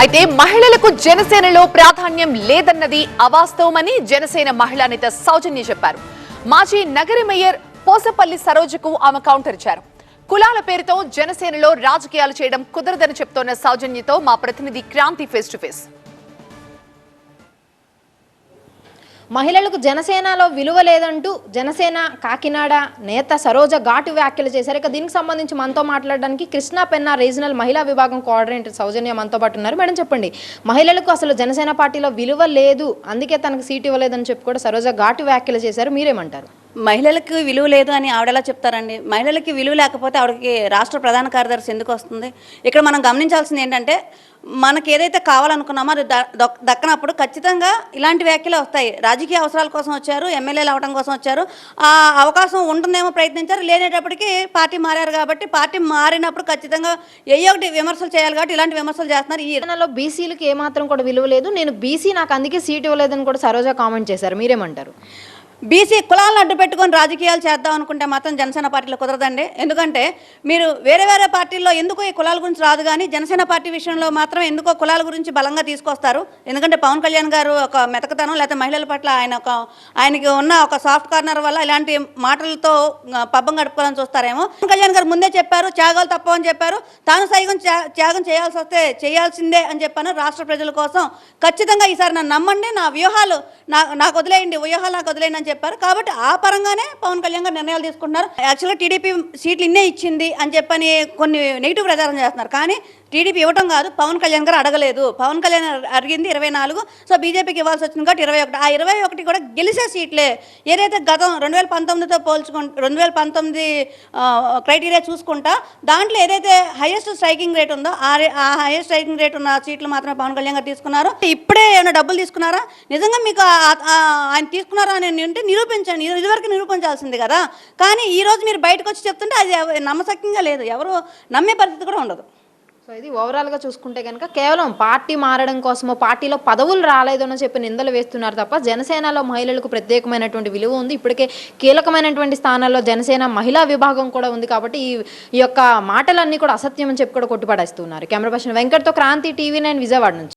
అయితే మహిళలకు జనసేనలో ప్రాధాన్యం లేదన్నది అవాస్తవమని జనసేన మహిళా నేత సౌజన్య చెప్పారు. మాజీ నగర మేయర్ పోసపల్లి సరోజకు ఆమె కౌంటర్ ఇచ్చారు. కులాల పేరుతో జనసేనలో రాజకీయాలు చేయడం కుదరదని చెప్తోన్న సౌజన్యతో మా ప్రతినిధి క్రాంతి ఫేస్ టు ఫేస్. మహిళలకు జనసేనలో విలువ లేదంటూ జనసేన కాకినాడ నేత సరోజ ఘాటు వ్యాఖ్యలు చేశారు. ఇక దీనికి సంబంధించి మనతో మాట్లాడడానికి కృష్ణా పెన్నా రీజనల్ మహిళా విభాగం కోఆర్డినేటర్ సౌజన్య మనతో పాటు ఉన్నారు. మేడం చెప్పండి మహిళలకు అసలు జనసేన పార్టీలో విలువ లేదు అందుకే తనకు సీట్ ఇవ్వలేదని చెప్పి కూడా సరోజ ఘాటు వ్యాఖ్యలు చేశారు. మీరేమంటారు? మహిళలకు విలువ లేదు అని ఆవిడలా చెప్తారండి? మహిళలకి విలువ లేకపోతే ఆవిడకి రాష్ట్ర ప్రధాన కార్యదర్శి ఎందుకు వస్తుంది? ఇక్కడ మనం గమనించాల్సింది ఏంటంటే మనకి ఏదైతే కావాలనుకున్నామో అది దక్కనప్పుడు ఖచ్చితంగా ఇలాంటి వ్యాఖ్యలు వస్తాయి. రాజకీయ అవసరాల కోసం వచ్చారు ఎమ్మెల్యేలు అవడం కోసం వచ్చారు. ఆ అవకాశం ఉంటుందేమో ప్రయత్నించారు లేనేటప్పటికీ పార్టీ మారారు కాబట్టి పార్టీ మారినప్పుడు ఖచ్చితంగా ఏ ఒకటి విమర్శలు చేయాలి కాబట్టి ఇలాంటి విమర్శలు చేస్తున్నారు. ఈ జనసేనలో బీసీలకు ఏమాత్రం కూడా విలువ లేదు. నేను బీసీ నాకు అందుకే సీట్ ఇవ్వలేదని కూడా సరోజా కామెంట్ చేశారు. మీరేమంటారు? బీసీ కులాలను అడ్డు పెట్టుకొని రాజకీయాలు చేద్దాం అనుకుంటే మాత్రం జనసేన పార్టీలో కుదరదండి. ఎందుకంటే మీరు వేరే వేరే పార్టీల్లో ఎందుకు ఈ కులాల గురించి రాదు కానీ జనసేన పార్టీ విషయంలో మాత్రం ఎందుకో కులాల గురించి బలంగా తీసుకొస్తారు. ఎందుకంటే పవన్ కళ్యాణ్ గారు ఒక మెతకతనం లేకపోతే మహిళల పట్ల ఆయన ఒక ఆయనకి ఉన్న ఒక సాఫ్ట్ కార్నర్ వల్ల ఇలాంటి మాటలతో పబ్బం గడుపుకోవాలని చూస్తారేమో. పవన్ కళ్యాణ్ గారు ముందే చెప్పారు త్యాగాలు తప్పవని చెప్పారు. తాను సైగం త్యాగం చేయాల్సి వస్తే చేయాల్సిందే అని చెప్పాను రాష్ట్ర ప్రజల కోసం. ఖచ్చితంగా ఈసారి నన్ను నమ్మండి నా వ్యూహాలు నా నాకు వదిలేయండి వ్యూహాలు నాకు వదిలేయండి అని చెప్పారు. కాబట్టి ఆ పరంగానే పవన్ కళ్యాణ్ గారు నిర్ణయాలు తీసుకుంటున్నారు. యాక్చువల్గా టీడీపీ సీట్లు ఇన్నే ఇచ్చింది అని చెప్పని కొన్ని నెగిటివ్ ప్రచారం చేస్తున్నారు. కానీ టీడీపీ ఇవ్వటం కాదు పవన్ కళ్యాణ్ గారు అడగలేదు. పవన్ కళ్యాణ్ అడిగింది ఇరవై నాలుగు సో బీజేపీకి ఇవ్వాల్సి వచ్చింది కాబట్టి ఇరవై ఒకటి. ఆ ఇరవై ఒకటి కూడా గెలిచే సీట్లే. ఏదైతే గతం రెండు వేల పంతొమ్మిదితో పోల్చుకుంటే రెండు వేల పంతొమ్మిది క్రైటీరియా చూసుకుంటా దాంట్లో ఏదైతే హైయెస్ట్ స్ట్రైకింగ్ రేట్ ఉందో ఆ ఆ హైయెస్ట్ స్ట్రైకింగ్ రేట్ ఉన్న సీట్లు మాత్రమే పవన్ కళ్యాణ్ గారు తీసుకున్నారు. ఇప్పుడే ఏమైనా డబ్బులు తీసుకున్నారా? నిజంగా మీకు ఆయన తీసుకున్నారా అని అంటే నిరూపించండి. ఇదివరకు నిరూపించాల్సింది కదా. కానీ ఈరోజు మీరు బయటకు వచ్చి చెప్తుంటే అది నమ్మశక్యంగా లేదు. ఎవరు నమ్మే పరిస్థితి కూడా ఉండదు. సో ఇది ఓవరాల్గా చూసుకుంటే కనుక కేవలం పార్టీ మారడం కోసమో పార్టీలో పదవులు రాలేదని చెప్పి నిందలు వేస్తున్నారు తప్ప జనసేనలో మహిళలకు ప్రత్యేకమైనటువంటి విలువ ఉంది. ఇప్పటికే కీలకమైనటువంటి స్థానాల్లో జనసేన మహిళా విభాగం కూడా ఉంది కాబట్టి ఈ ఈ యొక్క మాటలన్నీ కూడా అసత్యం అని చెప్పి కూడా కొట్టుపడేస్తున్నారు. కెమెరా పర్సన్ వెంకట్తో క్రాంతి టీవీ నైన్ విజయవాడ నుంచి.